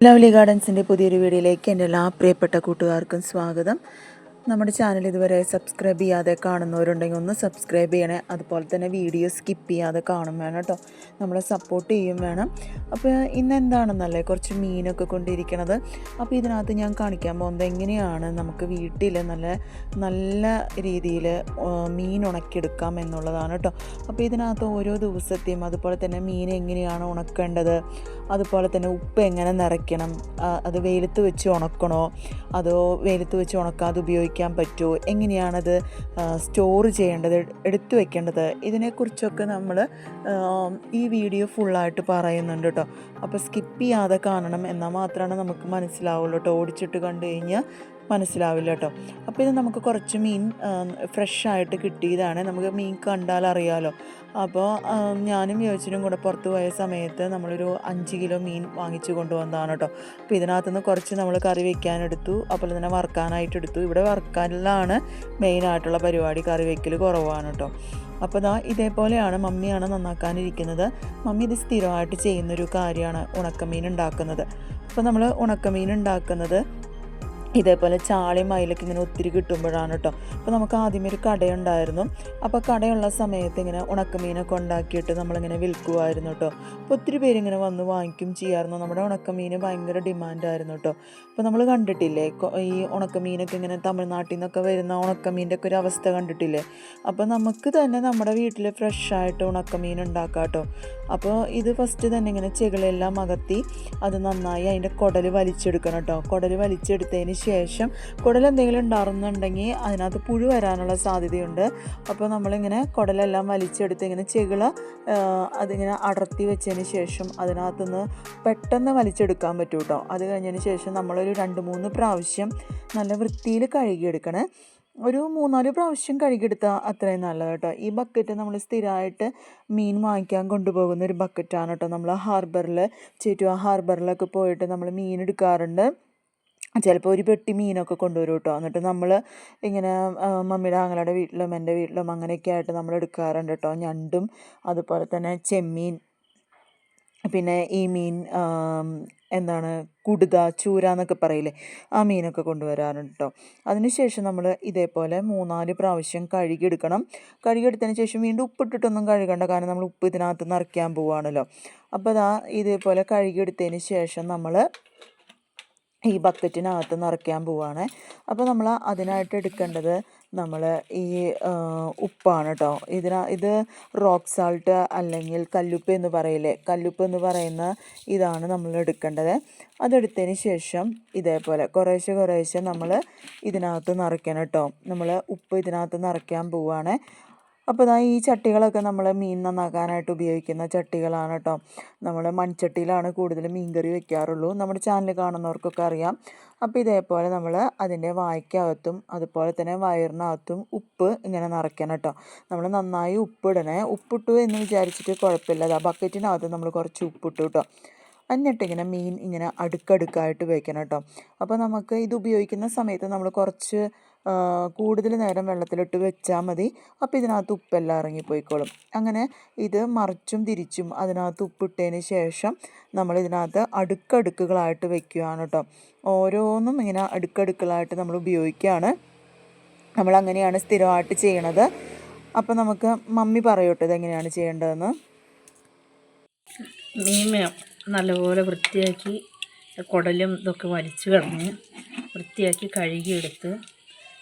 Lovely ഗാർഡൻസിന്റെ പുതിയൊരു വീഡിയോയിലേക്ക് എന്റെ എല്ലാ പ്രിയപ്പെട്ട കൂട്ടുകാർക്കും സ്വാഗതം. നമ്മുടെ ചാനൽ ഇതുവരെ സബ്സ്ക്രൈബ് ചെയ്യാതെ കാണുന്നവരുണ്ടെങ്കിൽ ഒന്ന് സബ്സ്ക്രൈബ് ചെയ്യണേ. അതുപോലെ തന്നെ വീഡിയോ സ്കിപ്പ് ചെയ്യാതെ കാണും വേണം കേട്ടോ. നമ്മളെ സപ്പോർട്ട് ചെയ്യും വേണം. അപ്പോൾ ഇന്ന് എന്താണെന്നല്ലേ? കുറച്ച് മീനൊക്കെ കൊണ്ടിരിക്കണത്. അപ്പോൾ ഇതിനകത്ത് ഞാൻ കാണിക്കാൻ പോകുന്നത് എങ്ങനെയാണ് നമുക്ക് വീട്ടിൽ നല്ല നല്ല രീതിയിൽ മീൻ ഉണക്കിയെടുക്കാം എന്നുള്ളതാണ് കേട്ടോ. അപ്പോൾ ഇതിനകത്ത് ഓരോ ദിവസത്തെയും അതുപോലെ തന്നെ മീൻ എങ്ങനെയാണ് ഉണക്കേണ്ടത്? അതുപോലെ തന്നെ ഉപ്പ് എങ്ങനെ നിറയ്ക്കണം? അത് വെയിലത്ത് വെച്ച് ഉണക്കണോ? അതോ വെയിലത്ത് വെച്ച് ഉണക്കാതെ ഉപയോഗിക്കാൻ പറ്റുമോ എങ്ങനെയാണത് സ്റ്റോർ ചെയ്യേണ്ടത് എടുത്തു വെക്കേണ്ടത്? ഇതിനെക്കുറിച്ചൊക്കെ നമ്മൾ ഈ വീഡിയോ ഫുള്ളായിട്ട് പറയുന്നുണ്ട് കേട്ടോ അപ്പോൾ സ്കിപ്പ് ചെയ്യാതെ കാണണം എന്നാൽ മാത്രമാണ് നമുക്ക് മനസ്സിലാവുള്ളൂ കേട്ടോ ഓടിച്ചിട്ട് കണ്ടു കഴിഞ്ഞാൽ മനസ്സിലാവില്ല കേട്ടോ. അപ്പോൾ ഇത് നമുക്ക് കുറച്ച് മീൻ ഫ്രഷ് ആയിട്ട് കിട്ടിയതാണ്. നമുക്ക് മീൻ കണ്ടാൽ അറിയാലോ. അപ്പോൾ ഞാനും യോജിച്ചിനും കൂടെ പുറത്ത് പോയ സമയത്ത് നമ്മളൊരു അഞ്ച് കിലോ മീൻ വാങ്ങിച്ചു കൊണ്ടുവന്നതാണ് കേട്ടോ. അപ്പോൾ ഇതിനകത്തുനിന്ന് കുറച്ച് നമ്മൾ കറി വെക്കാനെടുത്തു അപ്പോൾ തന്നെ വറുക്കാനായിട്ട് എടുത്തു. ഇവിടെ വറുക്കാനിലാണ് മെയിനായിട്ടുള്ള പരിപാടി കറി വെക്കൽ കുറവാണ് കേട്ടോ. അപ്പോൾ ദാ ഇതേപോലെയാണ് മമ്മിയാണ് നന്നാക്കാനിരിക്കുന്നത്. മമ്മി ഇത് സ്ഥിരമായിട്ട് ചെയ്യുന്നൊരു കാര്യമാണ് ഉണക്കമീൻ ഉണ്ടാക്കുന്നത്. അപ്പോൾ നമ്മൾ ഉണക്കമീൻ ഉണ്ടാക്കുന്നത് ഇതേപോലെ ചാളിയും മയിലൊക്കെ ഇങ്ങനെ ഒത്തിരി കിട്ടുമ്പോഴാണ് കേട്ടോ അപ്പോൾ നമുക്ക് ആദ്യമേ ഒരു കടയുണ്ടായിരുന്നു. അപ്പോൾ കടയുള്ള സമയത്ത് ഇങ്ങനെ ഉണക്കമീനൊക്കെ ഉണ്ടാക്കിയിട്ട് നമ്മളിങ്ങനെ വിൽക്കുമായിരുന്നു കേട്ടോ അപ്പോൾ ഒത്തിരി പേരിങ്ങനെ വന്ന് വാങ്ങിക്കും ചെയ്യായിരുന്നു. നമ്മുടെ ഉണക്കമീൻ ഭയങ്കര ഡിമാൻഡായിരുന്നു കേട്ടോ അപ്പോൾ നമ്മൾ കണ്ടിട്ടില്ലേ ഈ ഉണക്കമീനൊക്കെ ഇങ്ങനെ തമിഴ്നാട്ടിൽ നിന്നൊക്കെ വരുന്ന ഉണക്കമീന്റെ ഒക്കെ ഒരു അവസ്ഥ കണ്ടിട്ടില്ലേ? അപ്പോൾ നമുക്ക് തന്നെ നമ്മുടെ വീട്ടിൽ ഫ്രഷായിട്ട് ഉണക്കമീൻ ഉണ്ടാക്കാം കേട്ടോ അപ്പോൾ ഇത് ഫസ്റ്റ് തന്നെ ഇങ്ങനെ ചെകളെല്ലാം അകത്തി അത് നന്നായി അതിന്റെ കുടൽ വലിച്ചെടുക്കണം കേട്ടോ കുടൽ വലിച്ചെടുത്തതിന് ശേഷം കുടലെന്തെങ്കിലും എന്തെങ്കിലും ഉണ്ടാകുന്നുണ്ടെങ്കിൽ അതിനകത്ത് പുഴു വരാനുള്ള സാധ്യതയുണ്ട്. അപ്പോൾ നമ്മളിങ്ങനെ കുടലെല്ലാം വലിച്ചെടുത്ത് ഇങ്ങനെ ചെകിള അതിങ്ങനെ അടർത്തി വെച്ചതിന് ശേഷം അതിനകത്തുനിന്ന് പെട്ടെന്ന് വലിച്ചെടുക്കാൻ പറ്റും കേട്ടോ അത് കഴിഞ്ഞതിന് ശേഷം നമ്മളൊരു രണ്ട് മൂന്ന് പ്രാവശ്യം നല്ല വൃത്തിയിൽ കഴുകിയെടുക്കണേ. ഒരു മൂന്നാൽ പ്രാവശ്യം കഴുകിയെടുത്താൽ അത്രയും നല്ലത് കേട്ടോ ഈ ബക്കറ്റ് നമ്മൾ സ്ഥിരമായിട്ട് മീൻ വാങ്ങിക്കാൻ കൊണ്ടുപോകുന്ന ഒരു ബക്കറ്റാണ് കേട്ടോ നമ്മൾ ഹാർബറിൽ ചേറ്റുവ ഹാർബറിലൊക്കെ പോയിട്ട് നമ്മൾ മീൻ എടുക്കാറുണ്ട്. ചിലപ്പോൾ ഒരു പെട്ടി മീനൊക്കെ കൊണ്ടുവരും കേട്ടോ. എന്നിട്ട് നമ്മൾ ഇങ്ങനെ മമ്മിയുടെ ആങ്ങളുടെ വീട്ടിലും എന്റെ വീട്ടിലും അങ്ങനെയൊക്കെ ആയിട്ട് നമ്മൾ എടുക്കാറുണ്ട് കേട്ടോ. ഞണ്ടും അതുപോലെ തന്നെ ചെമ്മീൻ പിന്നെ ഈ മീൻ എന്താണ് കുടുത ചൂര എന്നൊക്കെ പറയില്ലേ ആ മീനൊക്കെ കൊണ്ടുവരാറുണ്ട് കേട്ടോ. അതിനുശേഷം നമ്മൾ ഇതേപോലെ മൂന്നാൽ പ്രാവശ്യം കഴുകിയെടുക്കണം കഴുകിയെടുത്തതിന് ശേഷം വീണ്ടും ഉപ്പിട്ടിട്ടൊന്നും കഴുകണ്ട. കാരണം നമ്മൾ ഉപ്പ് ഇതിനകത്ത് നിറയ്ക്കാൻ പോവുകയാണല്ലോ അപ്പോൾ അതാ ഇതേപോലെ കഴുകിയെടുത്തതിന് ശേഷം നമ്മൾ ഈ ബക്കറ്റിനകത്ത് നിറയ്ക്കാൻ പോവുകയാണ് അപ്പോൾ നമ്മൾ അതിനായിട്ട് എടുക്കേണ്ടത് നമ്മൾ ഈ ഉപ്പാണ് കേട്ടോ ഇതിന ഇത് റോക്ക് സാൾട്ട് അല്ലെങ്കിൽ കല്ലുപ്പ് എന്ന് പറയില്ലേ? കല്ലുപ്പ് എന്ന് പറയുന്ന ഇതാണ് നമ്മൾ എടുക്കേണ്ടത്. അതെടുത്തതിന് ശേഷം ഇതേപോലെ കുറേശ്ശെ കുറേശ്ശെ നമ്മൾ ഇതിനകത്ത് നിറയ്ക്കണം കേട്ടോ നമ്മൾ ഉപ്പ് ഇതിനകത്ത് നിറയ്ക്കാൻ പോവുകയാണ് അപ്പോൾ ഈ ചട്ടികളൊക്കെ നമ്മൾ മീൻ നന്നാക്കാനായിട്ട് ഉപയോഗിക്കുന്ന ചട്ടികളാണ് കേട്ടോ നമ്മൾ മൺചട്ടിയിലാണ് കൂടുതൽ മീൻകറി വെക്കാറുള്ളൂ. നമ്മുടെ ചാനൽ കാണുന്നവർക്കൊക്കെ അറിയാം. അപ്പോൾ ഇതേപോലെ നമ്മൾ അതിന്റെ വായ്ക്കകത്തും അതുപോലെ തന്നെ വയറിനകത്തും ഉപ്പ് ഇങ്ങനെ നിറയ്ക്കണം കേട്ടോ നമ്മൾ നന്നായി ഉപ്പിടണേ. ഉപ്പിട്ടു എന്ന് വിചാരിച്ചിട്ട് കുഴപ്പമില്ല. അതാ ബക്കറ്റിനകത്ത് നമ്മൾ കുറച്ച് ഉപ്പിട്ടു കേട്ടോ എന്നിട്ട് ഇങ്ങനെ മീൻ ഇങ്ങനെ അടുക്കടുക്കായിട്ട് വെക്കണം കേട്ടോ. അപ്പോൾ നമുക്ക് ഇത് ഉപയോഗിക്കുന്ന സമയത്ത് നമ്മൾ കുറച്ച് കൂടുതൽ നേരം വെള്ളത്തിലിട്ട് വെച്ചാൽ മതി. അപ്പോൾ ഇതിനകത്ത് ഉപ്പെല്ലാം ഇറങ്ങിപ്പോയിക്കോളും. അങ്ങനെ ഇത് മറിച്ചും തിരിച്ചും അതിനകത്ത് ഉപ്പിട്ടതിന് ശേഷം നമ്മൾ ഇതിനകത്ത് അടുക്കടുക്കുകളായിട്ട് വെക്കുകയാണ് കേട്ടോ. ഓരോന്നും ഇങ്ങനെ അടുക്കടുക്കുകളായിട്ട് നമ്മൾ ഉപയോഗിക്കുകയാണ് നമ്മൾ അങ്ങനെയാണ് സ്ഥിരമായിട്ട് ചെയ്യണത്. അപ്പോൾ നമുക്ക് മമ്മി പറയൂട്ടോ ഇതെങ്ങനെയാണ് ചെയ്യേണ്ടതെന്ന്. മീൻ നല്ലപോലെ വൃത്തിയാക്കി കുടലും ഇതൊക്കെ വലിച്ചു കളഞ്ഞ് വൃത്തിയാക്കി കഴുകിയെടുത്ത്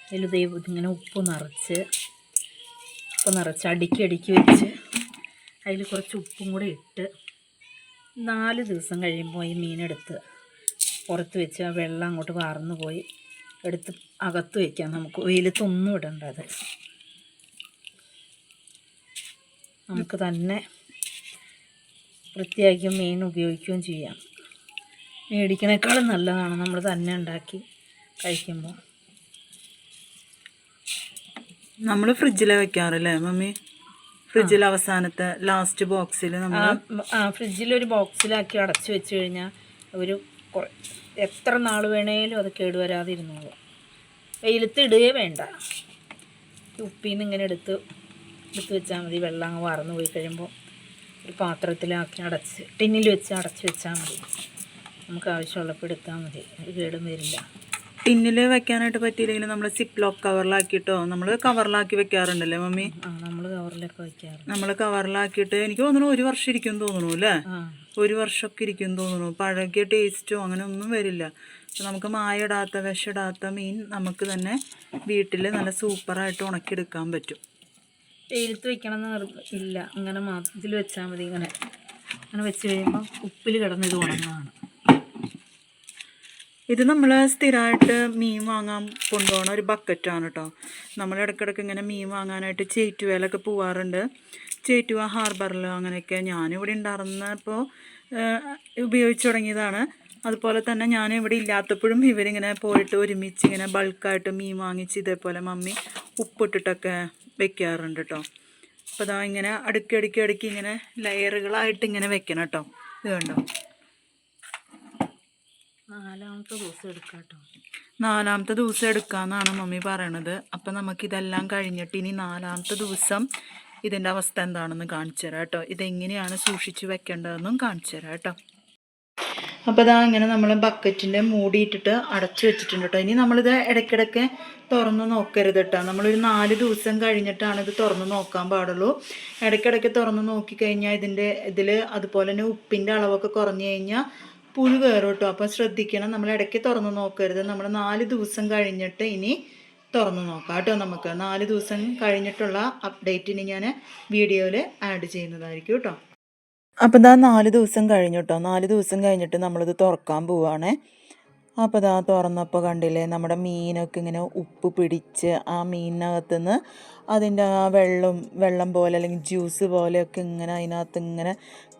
അതിൽ ദൈവം ഇങ്ങനെ ഉപ്പ് നിറച്ച് ഉപ്പ് നിറച്ച് അടുക്കി അടുക്കി വെച്ച് അതിൽ കുറച്ച് ഉപ്പും കൂടെ ഇട്ട് നാല് ദിവസം കഴിയുമ്പോൾ ഈ മീനെടുത്ത് പുറത്ത് വെച്ച് ആ വെള്ളം അങ്ങോട്ട് വാർന്നു പോയി എടുത്ത് അകത്ത് വയ്ക്കാം നമുക്ക്. വെയിലത്തൊന്നും ഇടേണ്ടത് നമുക്ക് തന്നെ വൃത്തിയാക്കിയും മീൻ ഉപയോഗിക്കുകയും ചെയ്യാം. മേടിക്കണേക്കാളും നല്ലതാണ്. നമ്മൾ തന്നെ ഉണ്ടാക്കി കഴിക്കുമ്പോൾ. നമ്മൾ ഫ്രിഡ്ജിൽ വെക്കാറല്ലേ മമ്മി? ഫ്രിഡ്ജിൽ അവസാനത്തെ ലാസ്റ്റ് ബോക്സിൽ നമ്മൾ ആ ഫ്രിഡ്ജിലൊരു ബോക്സിലാക്കി അടച്ചു വെച്ച് കഴിഞ്ഞാൽ ഒരു എത്ര നാൾ വേണേലും അത് കേടുവരാതെ ഇരുന്നോളൂ വെയിലത്ത് ഇടുകയേ വേണ്ട. ഉപ്പിൽ നിന്ന് ഇങ്ങനെ എടുത്ത് എടുത്ത് വെച്ചാൽ മതി. വെള്ളം അങ്ങ് വാർന്നു പോയി കഴിയുമ്പോൾ ഒരു പാത്രത്തിലാക്കി അടച്ച് ടിന്നിൽ വെച്ച് അടച്ച് വെച്ചാൽ മതി. നമുക്ക് ആവശ്യമുള്ളപ്പോൾ എടുത്താൽ മതി. ഒരു കേടും വരില്ല. ടിന്നിൽ വെക്കാനായിട്ട് പറ്റിയില്ലെങ്കിൽ നമ്മൾ സിപ്പ് ലോക്ക് കവറിലാക്കിയിട്ടോ നമ്മൾ കവറിലാക്കി വെക്കാറുണ്ടല്ലേ മമ്മി? ആ നമ്മൾ കവറിലൊക്കെ വെക്കാറ് നമ്മൾ കവറിലാക്കിയിട്ട് എനിക്ക് തോന്നുന്നു ഒരു വർഷം ഇരിക്കും തോന്നുന്നു അല്ലേ? ഒരു വർഷമൊക്കെ ഇരിക്കും തോന്നുന്നു. പഴകിയ ടേസ്റ്റോ അങ്ങനെ ഒന്നും വരില്ല. നമുക്ക് മായയിടാത്ത വിഷമിടാത്ത മീൻ നമുക്ക് തന്നെ വീട്ടിൽ നല്ല സൂപ്പറായിട്ട് ഉണക്കിയെടുക്കാൻ പറ്റും. വെയിലത്ത് വെക്കണം എന്ന് ഇല്ല. അങ്ങനെ മാത്രം ഇതിൽ വെച്ചാൽ മതി ഇങ്ങനെ. അങ്ങനെ വെച്ച് കഴിയുമ്പോൾ ഉപ്പിൽ കിടന്ന് ഇത് ഉണങ്ങാണ് ഇത് നമ്മൾ സ്ഥിരമായിട്ട് മീൻ വാങ്ങാൻ കൊണ്ടുപോകണ ഒരു ബക്കറ്റാണ് കേട്ടോ നമ്മൾ ഇടയ്ക്കിടയ്ക്ക് ഇങ്ങനെ മീൻ വാങ്ങാനായിട്ട് ചേറ്റുവേലൊക്കെ പോവാറുണ്ട്. ചേറ്റുവ ഹാർബറിൽ അങ്ങനെയൊക്കെ ഞാനിവിടെ ഉണ്ടായിരുന്നപ്പോൾ ഉപയോഗിച്ച് തുടങ്ങിയതാണ്. അതുപോലെ തന്നെ ഞാൻ ഇവിടെ ഇല്ലാത്തപ്പോഴും ഇവരിങ്ങനെ പോയിട്ട് ഒരുമിച്ച് ഇങ്ങനെ ബൾക്കായിട്ട് മീൻ വാങ്ങിച്ച് ഇതേപോലെ മമ്മി ഉപ്പിട്ടിട്ടൊക്കെ വെക്കാറുണ്ട് കേട്ടോ അപ്പോൾ അതാ ഇങ്ങനെ അടുക്കി അടുക്കി അടുക്കി ഇങ്ങനെ ലെയറുകളായിട്ട് ഇങ്ങനെ വെക്കണം കേട്ടോ ഇത് കണ്ടോ? നാലാമത്തെ ദിവസം എടുക്കാം കേട്ടോ നാലാമത്തെ ദിവസം എടുക്കാമെന്നാണ് മമ്മി പറയണത്. അപ്പം നമുക്കിതെല്ലാം കഴിഞ്ഞിട്ട് ഇനി നാലാമത്തെ ദിവസം ഇതിന്റെ അവസ്ഥ എന്താണെന്ന് കാണിച്ചു തരാം കേട്ടോ ഇതെങ്ങനെയാണ് സൂക്ഷിച്ച് വെക്കേണ്ടതെന്നും കാണിച്ചു തരാം കേട്ടോ അപ്പോൾ ഇതാ ഇങ്ങനെ നമ്മൾ ബക്കറ്റിന്റെ മൂടിയിട്ടിട്ട് അടച്ചു വെച്ചിട്ടുണ്ട് കേട്ടോ ഇനി നമ്മളിത് ഇടയ്ക്കിടയ്ക്ക് തുറന്ന് നോക്കരുത് കേട്ടോ നമ്മളൊരു നാല് ദിവസം കഴിഞ്ഞിട്ടാണ് ഇത് തുറന്ന് നോക്കാൻ പാടുള്ളൂ. ഇടയ്ക്കിടയ്ക്ക് തുറന്ന് നോക്കിക്കഴിഞ്ഞാൽ ഇതിന്റെ ഇതിൽ അതുപോലെ തന്നെ ഉപ്പിന്റെ അളവൊക്കെ കുറഞ്ഞു കഴിഞ്ഞാൽ പുഴു കയറും കേട്ടോ അപ്പോൾ ശ്രദ്ധിക്കണം നമ്മൾ ഇടയ്ക്ക് തുറന്ന് നോക്കരുത്. നമ്മൾ നാല് ദിവസം കഴിഞ്ഞിട്ട് ഇനി തുറന്ന് നോക്കാം കേട്ടോ നമുക്ക്. നാല് ദിവസം കഴിഞ്ഞിട്ടുള്ള അപ്ഡേറ്റ് ഇനി ഞാൻ വീഡിയോയിൽ ആഡ് ചെയ്യുന്നതായിരിക്കും കേട്ടോ അപ്പോൾ ഇതാ നാല് ദിവസം കഴിഞ്ഞു കേട്ടോ നാല് ദിവസം കഴിഞ്ഞിട്ട് നമ്മളിത് തുറക്കാൻ പോവുകയാണേ അപ്പോൾ ഇതാ തുറന്നപ്പോൾ കണ്ടില്ലേ നമ്മുടെ മീനൊക്കെ ഇങ്ങനെ ഉപ്പ് പിടിച്ച് ആ മീനിനകത്തുനിന്ന് അതിന്റെ ആ വെള്ളം വെള്ളം പോലെ അല്ലെങ്കിൽ ജ്യൂസ് പോലെയൊക്കെ ഇങ്ങനെ അതിനകത്ത് ഇങ്ങനെ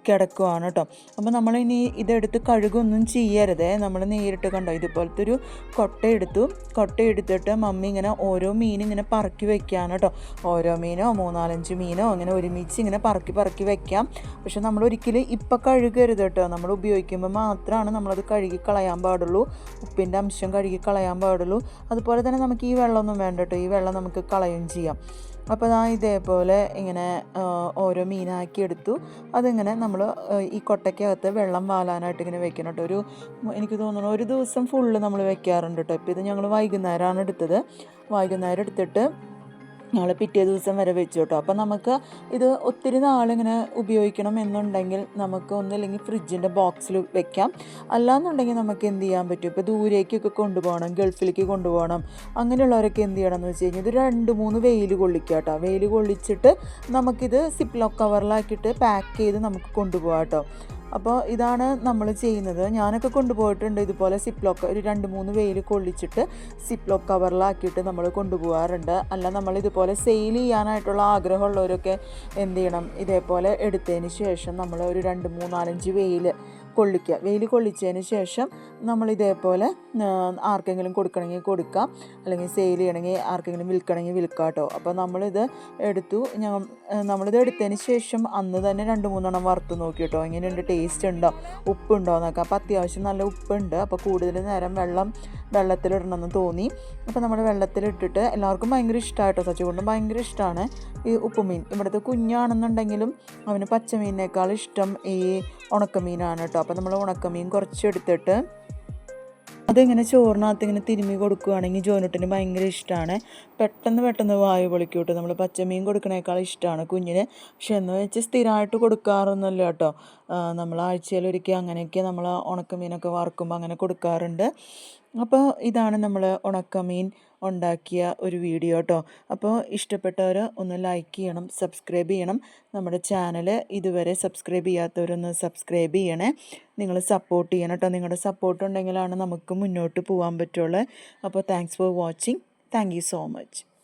കിടക്കുവാണ് കേട്ടോ അപ്പോൾ നമ്മളിനി ഇതെടുത്ത് കഴുകൊന്നും ചെയ്യരുതേ. നമ്മൾ നേരിട്ട് കണ്ടോ ഇതുപോലത്തെ ഒരു കൊട്ട എടുത്തു കൊട്ട മമ്മി ഇങ്ങനെ ഓരോ മീൻ ഇങ്ങനെ പറക്കി വെക്കുകയാണ് കേട്ടോ ഓരോ മീനോ മൂന്നാലഞ്ച് മീനോ അങ്ങനെ ഒരുമിച്ച് ഇങ്ങനെ പറക്കി പറക്കി വെക്കാം. പക്ഷെ നമ്മൾ ഒരിക്കലും ഇപ്പം കഴുകരുത് കേട്ടോ നമ്മൾ ഉപയോഗിക്കുമ്പോൾ മാത്രമാണ് നമ്മളത് കഴുകി കളയാൻ പാടുള്ളൂ. ഉപ്പിന്റെ അംശം കഴുകി കളയാൻ പാടുള്ളൂ. അതുപോലെ തന്നെ നമുക്ക് ഈ വെള്ളമൊന്നും വേണ്ട കേട്ടോ ഈ വെള്ളം നമുക്ക് കളയുകയും ചെയ്യാം. അപ്പോൾ ഞാൻ ഇതേപോലെ ഇങ്ങനെ ഓരോ മീനാക്കി എടുത്തു. അതിങ്ങനെ നമ്മൾ ഈ കൊട്ടയ്ക്കകത്ത് വെള്ളം വാലാനായിട്ട് ഇങ്ങനെ വെക്കണം കേട്ടോ ഒരു എനിക്ക് തോന്നുന്നു ഒരു ദിവസം ഫുള്ള് നമ്മൾ വെക്കാറുണ്ട് കേട്ടോ ഇപ്പോൾ ഇത് ഞങ്ങൾ വൈകുന്നേരമാണ് എടുത്തത്. വൈകുന്നേരം എടുത്തിട്ട് ഞങ്ങൾ പിറ്റേ ദിവസം വരെ വെച്ചു കേട്ടോ അപ്പോൾ നമുക്ക് ഇത് ഒത്തിരി നാളിങ്ങനെ ഉപയോഗിക്കണം എന്നുണ്ടെങ്കിൽ നമുക്ക് ഒന്നില്ലെങ്കിൽ ഫ്രിഡ്ജിന്റെ ബോക്സിൽ വെക്കാം. അല്ലാന്നുണ്ടെങ്കിൽ നമുക്ക് എന്ത് ചെയ്യാൻ പറ്റും? ഇപ്പോൾ ദൂരേക്കൊക്കെ കൊണ്ടുപോകണം ഗൾഫിലേക്ക് കൊണ്ടുപോകണം അങ്ങനെയുള്ളവരൊക്കെ എന്ത് ചെയ്യണം എന്ന് വെച്ച് കഴിഞ്ഞാൽ ഇത് രണ്ട് മൂന്ന് വെയിൽ കൊള്ളിക്കുക കേട്ടോ വെയിൽ കൊള്ളിച്ചിട്ട് നമുക്കിത് സിപ്ലോ കവറിലാക്കിയിട്ട് പാക്ക് ചെയ്ത് നമുക്ക് കൊണ്ടുപോകാം കേട്ടോ. അപ്പോൾ ഇതാണ് നമ്മൾ ചെയ്യുന്നത്. ഞാനൊക്കെ കൊണ്ടുപോയിട്ടുണ്ട് ഇതുപോലെ സിപ്ലോക്ക് ഒരു രണ്ട് മൂന്ന് വെയിൽ കൊള്ളിച്ചിട്ട് സിപ്ലോ കവറിലാക്കിയിട്ട് നമ്മൾ കൊണ്ടുപോകാറുണ്ട് അല്ല നമ്മൾ ഇതുപോലെ സെയിൽ ചെയ്യാനായിട്ടുള്ള ആഗ്രഹമുള്ളവരൊക്കെ എന്ത് ചെയ്യണം? ഇതേപോലെ എടുത്തതിന് ശേഷം നമ്മൾ ഒരു രണ്ട് മൂന്നാലഞ്ച് വെയിൽ കൊള്ളിക്കുക. വെയിൽ കൊള്ളിച്ചതിന് ശേഷം നമ്മൾ ഇതേപോലെ ആർക്കെങ്കിലും കൊടുക്കണമെങ്കിൽ കൊടുക്കാം. അല്ലെങ്കിൽ സെയിൽ ചെയ്യണമെങ്കിൽ ആർക്കെങ്കിലും വിൽക്കണമെങ്കിൽ വിൽക്കാം കേട്ടോ അപ്പോൾ നമ്മളിത് എടുത്തു. ഞാൻ നമ്മളിത് എടുത്തതിന് ശേഷം അന്ന് തന്നെ രണ്ട് മൂന്നെണ്ണം വറുത്ത് നോക്കി കേട്ടോ എങ്ങനെയുണ്ട്? ടേസ്റ്റ് ഉണ്ടോ? ഉപ്പുണ്ടോ എന്നൊക്കെ. അപ്പോൾ അത്യാവശ്യം നല്ല ഉപ്പുണ്ട്. അപ്പോൾ കൂടുതൽ നേരം വെള്ളം വെള്ളത്തിലിടണമെന്ന് തോന്നി. അപ്പോൾ നമ്മൾ വെള്ളത്തിലിട്ടിട്ട് എല്ലാവർക്കും ഭയങ്കര ഇഷ്ടമായിട്ടോ? സച്ചുകൊണ്ടും ഭയങ്കര ഇഷ്ടമാണ് ഈ ഉപ്പുമീൻ. ഇവിടുത്തെ കുഞ്ഞാണെന്നുണ്ടെങ്കിലും അവന് പച്ചമീനേക്കാൾ ഇഷ്ടം ഈ ഉണക്കമീനാണ് കേട്ടോ അപ്പോൾ നമ്മൾ ഉണക്കമീൻ കുറച്ച് എടുത്തിട്ട് അതിങ്ങനെ ചോറിനകത്ത് ഇങ്ങനെ തിരുമ്മി കൊടുക്കുകയാണെങ്കിൽ ജോനുട്ടിന് ഭയങ്കര ഇഷ്ടമാണ്. പെട്ടെന്ന് പെട്ടെന്ന് വായു പൊളിക്കൂട്ട് നമ്മൾ പച്ചമീൻ കൊടുക്കണേക്കാൾ ഇഷ്ടമാണ് കുഞ്ഞിന്. പക്ഷെ എന്ന് വെച്ച് സ്ഥിരമായിട്ട് കൊടുക്കാറൊന്നുമില്ല കേട്ടോ. നമ്മൾ നമ്മൾ ആഴ്ചയിലൊരിക്കൽ അങ്ങനെയൊക്കെ നമ്മൾ ഉണക്കമീനൊക്കെ വറുക്കുമ്പോൾ അങ്ങനെ കൊടുക്കാറുണ്ട്. അപ്പോൾ ഇതാണ് നമ്മൾ ഉണക്കമീൻ. ഉണ്ടാക്കിയ ഒരു വീഡിയോ കേട്ടോ അപ്പോൾ ഇഷ്ടപ്പെട്ടവർ ഒന്ന് ലൈക്ക് ചെയ്യണം സബ്സ്ക്രൈബ് ചെയ്യണം. നമ്മുടെ ചാനൽ ഇതുവരെ സബ്സ്ക്രൈബ് ചെയ്യാത്തവരൊന്ന് സബ്സ്ക്രൈബ് ചെയ്യണേ. നിങ്ങൾ സപ്പോർട്ട് ചെയ്യണം കേട്ടോ നിങ്ങളുടെ സപ്പോർട്ട് ഉണ്ടെങ്കിലാണ് നമുക്ക് മുന്നോട്ട് പോകാൻ പറ്റുള്ളൂ. അപ്പോൾ thanks for watching thank so much